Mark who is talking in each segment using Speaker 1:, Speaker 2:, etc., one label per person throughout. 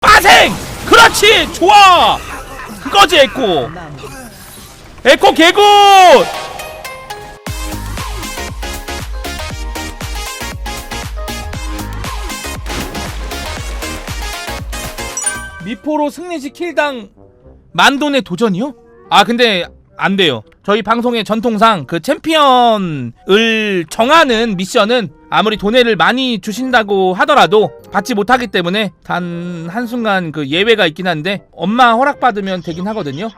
Speaker 1: 빠생! 그렇지! 좋아! 그거지 에코! 에코 개굿! 미포로 승리시 킬당 만돈의 도전이요? 아 근데 안 돼요. 저희 방송의 전통상 그 챔피언을 정하는 미션은 아무리 돈을 많이 주신다고 하더라도 받지 못하기 때문에 단 한순간 그 예외가 있긴 한데 엄마 허락받으면 되긴 하거든요.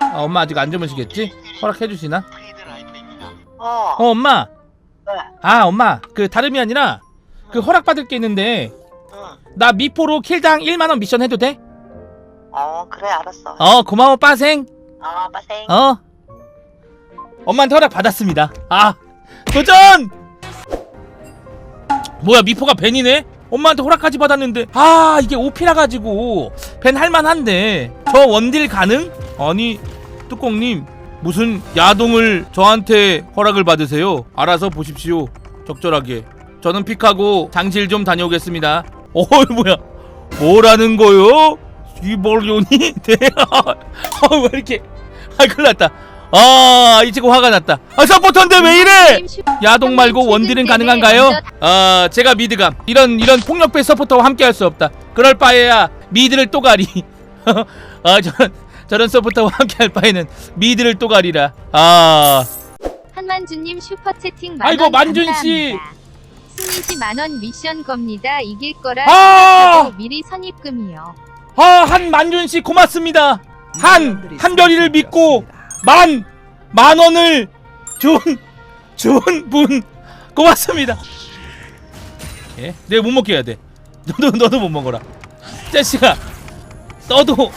Speaker 1: 아, 엄마 아직 안 주무시겠지? 허락해 주시나?
Speaker 2: 어,
Speaker 1: 어 엄마.
Speaker 2: 네.
Speaker 1: 아 엄마 그 다름이 아니라 그 허락받을 게 있는데
Speaker 2: 응.
Speaker 1: 나 미포로 킬당 1만 원 미션 해도 돼?
Speaker 2: 어, 그래, 알았어.
Speaker 1: 어 고마워 빠생.
Speaker 2: 어, 빠생.
Speaker 1: 어? 엄마한테 허락 받았습니다. 아 도전! 뭐야 미포가 벤이네? 엄마한테 허락까지 받았는데 아 이게 오피라 가지고 벤 할만한데 저 원딜 가능? 아니 뚜껑님 무슨 야동을 저한테 허락을 받으세요? 알아서 보십시오 적절하게 저는 픽하고 장실 좀 다녀오겠습니다 어 뭐야 뭐라는 거요? 이벌요니? 어왜 이렇게 아 큰일 났다 아이 친구 화가 났다 아 서포터인데 왜 이래 야동 말고 원딜은 가능한가요? 아 제가 미드감 이런 이런 폭력배 서포터와 함께 할 수 없다 그럴 바에야 미드를 또 가리 아 저런 저런 서포터와 함께 할 바에는 미드를 또 가리라 아
Speaker 3: 한만주님 슈퍼 채팅
Speaker 1: 아이고,
Speaker 3: 만원
Speaker 1: 만준 씨.
Speaker 3: 감사합니다. 승리 씨 만원 미션 겁니다. 이길 거라
Speaker 1: 아!
Speaker 3: 생각하고 미리 선입금이요.
Speaker 1: 아, 한 만준 씨 고맙습니다. 한 한별이를 믿고 만 만 원을 준 준 분 고맙습니다. 예, 내가 못 먹게 해야 돼. 너도 너도 못 먹어라. 자식아, 너도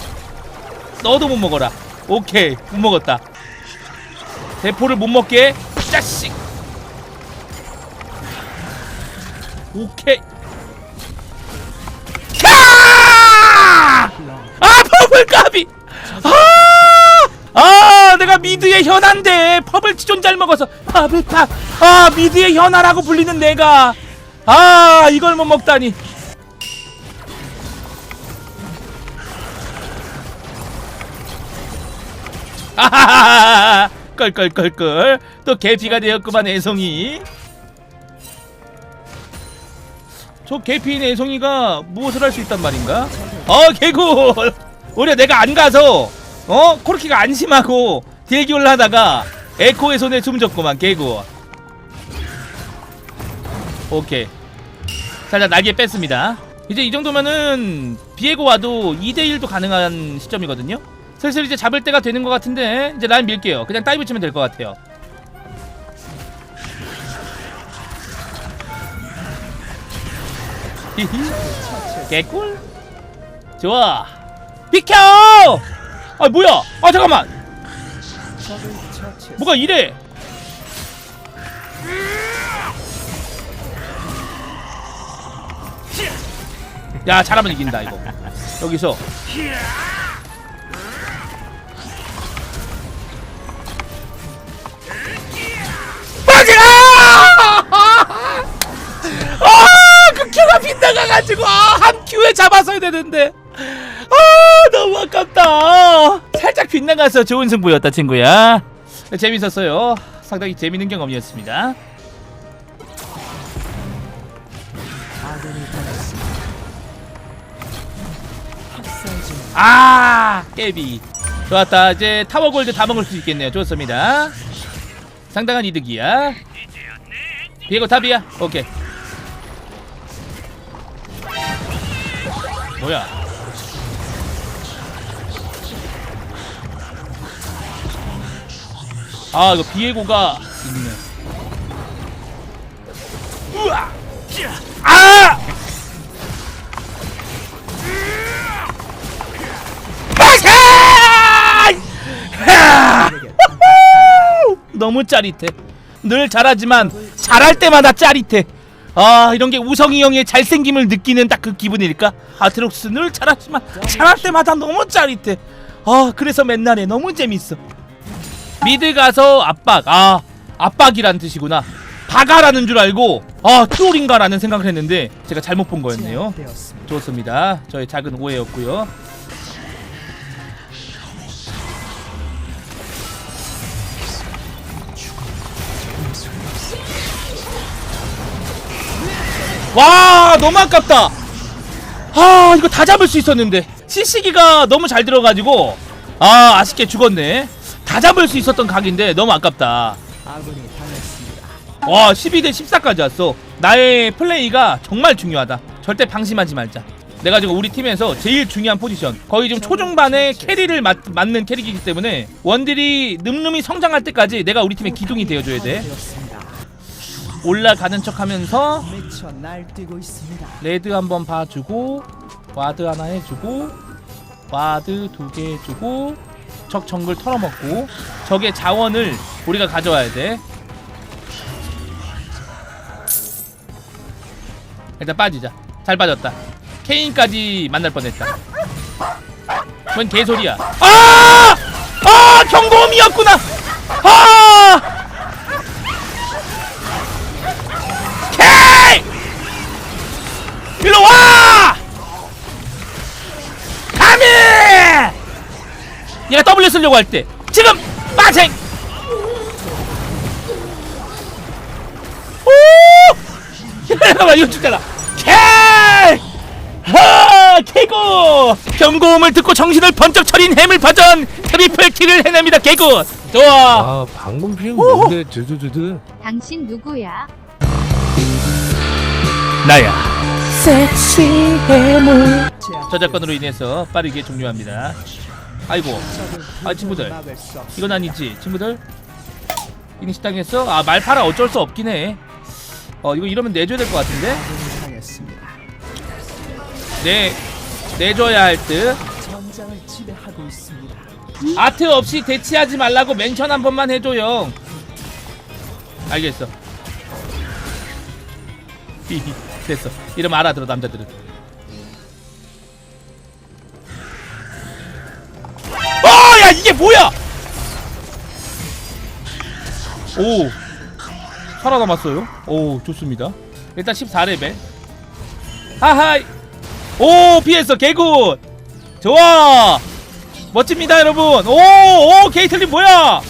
Speaker 1: 너도 못 먹어라. 오케이, 못 먹었다. 대포를 못 먹게, 자식. 오케이. 내가 미드의 현아인데 퍼블 지존 잘 먹어서 퍼블팝 아 미드의 현아라고 불리는 내가. 아 이걸 못 먹다니. 아하하하 껄껄껄껄. 또 개피가 되었구만 애송이. 저 개피인 애송이가 무엇을 할 수 있단 말인가? 어 개굴. 오히려 내가 안 가서 어? 코르키가 안심하고 딜기를 하다가 에코의 손에 숨졌구만 개굴 오케이. 살짝 날개 뺐습니다. 이제 이 정도면은 비에고 와도 2대1도 가능한 시점이거든요. 슬슬 이제 잡을 때가 되는 것 같은데 이제 라인 밀게요. 그냥 다이브 치면 될 것 같아요. 개꿀. 좋아. 비켜 아 뭐야? 아 잠깐만. 뭐가 이래? 야 잘하면 이긴다 이거. 여기서. 빠지라 아그 큐가 빗나가가지고 아, 한 큐에 잡았어야 되는데. 아 너무 아깝다. 살짝 빗나가서 좋은 승부였다 친구야. 재밌었어요. 상당히 재밌는 경험이었습니다. 아 깨비. 좋았다. 이제 타워 골드 다 먹을 수 있겠네요. 좋습니다. 상당한 이득이야. 비에고 탑이야? 오케이. 뭐야 아 이거 비에고가 있네 우와 아! 너무 짜릿해. 늘 잘하지만 잘할 때마다 짜릿해. 아 이런 게 우성이 형의 잘생김을 느끼는 딱 그 기분일까? 아트록스 늘 잘하지만 잘할 때마다 너무 짜릿해. 아 그래서 맨날 해 너무 재밌어. 미드 가서 압박. 아 압박이란 뜻이구나. 박아라는 줄 알고 아 트롤인가라는 생각을 했는데 제가 잘못 본 거였네요. 좋습니다. 저의 작은 오해였고요. 와 너무 아깝다. 아 이거 다 잡을 수 있었는데. CC기가 너무 잘 들어가지고. 아 아쉽게 죽었네 다 잡을 수 있었던 각인데 너무 아깝다. 와 12대 14까지 왔어. 나의 플레이가 정말 중요하다. 절대 방심하지 말자. 내가 지금 우리 팀에서 제일 중요한 포지션. 거의 지금 초중반에 캐리를 맡, 맡는 캐릭이기 때문에 원딜이 늠름히 성장할 때까지 내가 우리 팀의 기둥이 되어줘야 돼. 올라가는 척 하면서
Speaker 4: 미쳐 날뛰고 있습니다.
Speaker 1: 레드 한번 봐주고 와드 하나 해주고 와드 두 개 해주고 적 정글 털어먹고 적의 자원을 우리가 가져와야 돼. 일단 빠지자. 잘 빠졌다. 케인까지 만날 뻔했다. 뭔 개소리야. 아! 아! 경고음이었구나. 아! 얘가 W 쓰려고 할 때 지금 빠생! 오! 이거 죽잖아 케! 하! 개구! 경고음을 듣고 정신을 번쩍 차린 해물 파전 트리플 킬을 해냅니다 개구 좋아
Speaker 5: 아 방금 필요 뭔데 드드드드
Speaker 3: 당신 누구야?
Speaker 1: 나야
Speaker 4: 제압
Speaker 1: 저작권으로 인해서 빠르게 종료합니다 아이고. 아 친구들. 이건 아니지. 친구들. 인식당했어? 아 말파라 어쩔 수 없긴 해어 이거 이러면 내줘야 될 것 같은데. 내 내줘야 할듯. 아트 없이 대치하지 말라고 멘션 한 번만 해줘요. 알겠어. 됐어. 이러면 알아들어 남자들은 야 이게 뭐야? 오 살아남았어요? 오 좋습니다. 일단 14레벨. 하하이 오 피했어 개굿! 좋아! 멋집니다 여러분. 오오 게이틀린 뭐야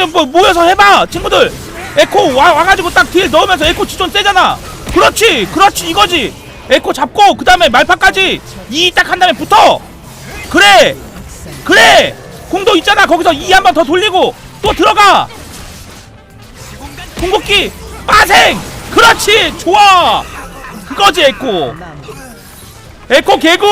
Speaker 1: 좀 뭐 모여서 해봐 친구들. 에코 와, 와가지고 딱 딜 넣으면서 에코 지존 세잖아. 그렇지 그렇지 이거지. 에코 잡고 그 다음에 말파까지 이 딱 한 다음에 붙어. 그래 그래. 공도 있잖아 거기서 이 한 번 더 돌리고 또 들어가. 궁극기 빠생! 그렇지 좋아. 그거지 에코.
Speaker 4: 남
Speaker 1: 에코 개굿!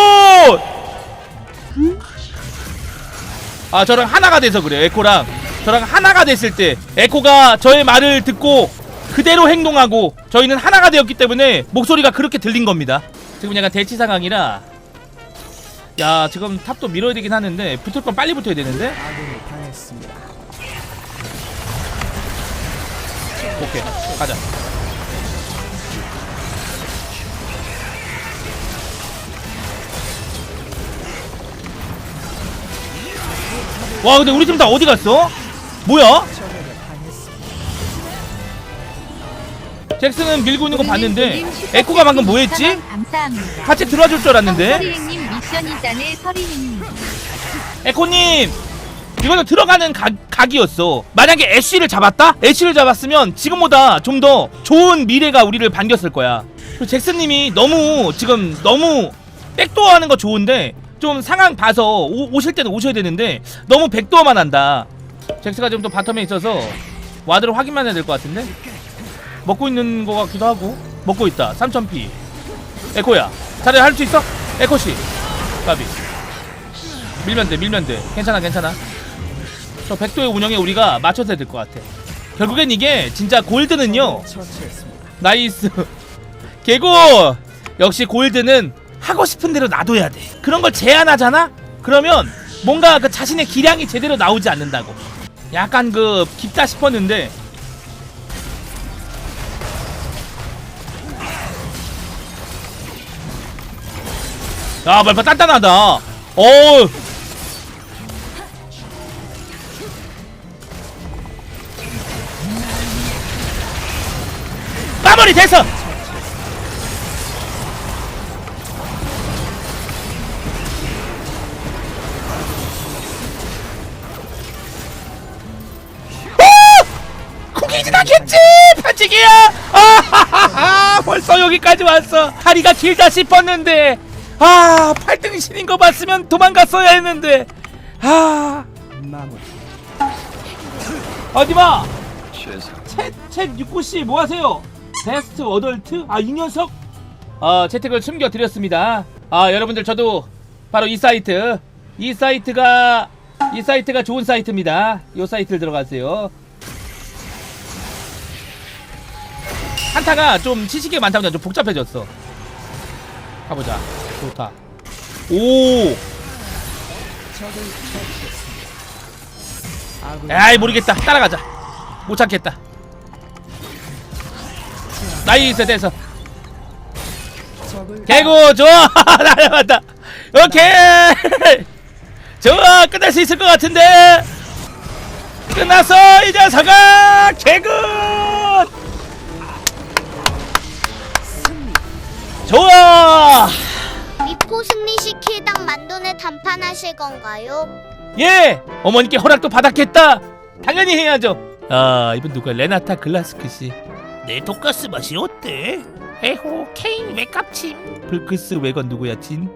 Speaker 1: 아 저랑 하나가 돼서 그래요 에코랑 저랑 하나가 됐을 때 에코가 저의 말을 듣고 그대로 행동하고 저희는 하나가 되었기 때문에 목소리가 그렇게 들린 겁니다 지금 약간 대치 상황이라 야 지금 탑도 밀어야 되긴 하는데 붙을 건 빨리 붙어야 되는데. 오케이 가자 와 근데 우리 팀 다 어디 갔어? 뭐야? 잭슨은 밀고 있는 거 봤는데 에코가 방금 뭐 했지? 같이 들어와 줄 줄 알았는데
Speaker 3: 서리님.
Speaker 1: 에코님 이거는 들어가는 각, 각이었어 만약에 애쉬를 잡았다? 애쉬를 잡았으면 지금보다 좀 더 좋은 미래가 우리를 반겼을 거야 그리고 잭슨님이 너무 지금 너무 백도어 하는 거 좋은데 좀 상황 봐서 오, 오실 때는 오셔야 되는데 너무 백도어만 한다 잭스가 지금 또 바텀에 있어서 와드를 확인만 해야 될 것 같은데? 먹고 있는 거 같기도 하고. 먹고 있다. 3000p 에코야. 자리 할 수 있어? 에코씨. 까비. 밀면 돼 밀면 돼. 괜찮아 괜찮아. 저 백도의 운영에 우리가 맞춰서 해야 될 것 같아. 결국엔 이게 진짜 골드는요. 나이스. 개고! 역시 골드는 하고 싶은 대로 놔둬야 돼. 그런 걸 제한하잖아? 그러면 뭔가 그 자신의 기량이 제대로 나오지 않는다고 약간 그 깊다 싶었는데. 야 말파 단단하다. 어 마무리 됐어 벌써 여기까지 왔어. 다리가 길다 싶었는데. 아 8등 신인 거 봤으면 도망갔어야 했는데. 아
Speaker 4: 마무리.
Speaker 1: 어디봐? 챗챗 육구씨 뭐하세요? 베스트 어덜트? 아 이 녀석? 어 채택을 숨겨드렸습니다. 아 여러분들 저도 바로 이 사이트. 이 사이트가 이 사이트가 좋은 사이트입니다. 이 사이트를 들어가세요 한타가 좀 치식이 많다 보니까 좀 복잡해졌어. 가보자. 좋다. 오! 에이 모르겠다. 따라가자. 못 찾겠다. 나이스 됐어. 개구 좋아. 날아갔다. 오케이. 좋아. 끝낼 수 있을 것 같은데. 끝났어. 이 녀석아. 개구 좋아!
Speaker 6: 미포 승리시키당 만돈에 단판하실 건가요?
Speaker 1: 예! 어머니께 허락도 받았겠다! 당연히 해야죠! 아 이분 누가 레나타 글라스크 씨. 내 독가스 맛이 어때? 에호 케인 왜 깝침? 불크스 외건 누구야 진?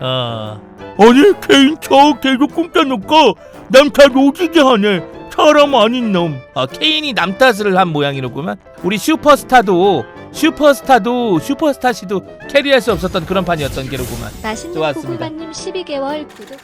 Speaker 1: 아. 아니 케인 저 계속 꿈다 놓고 남탓 오지게 하네 사람 아닌 놈아 케인이 남 탓을 한 모양이로구만 우리 슈퍼스타도 슈퍼스타도 슈퍼스타시도 캐리할 수 없었던 그런 판이었던 게로구만
Speaker 7: 맛있는
Speaker 1: 좋았습니다.
Speaker 7: 고구마님 12개월 구독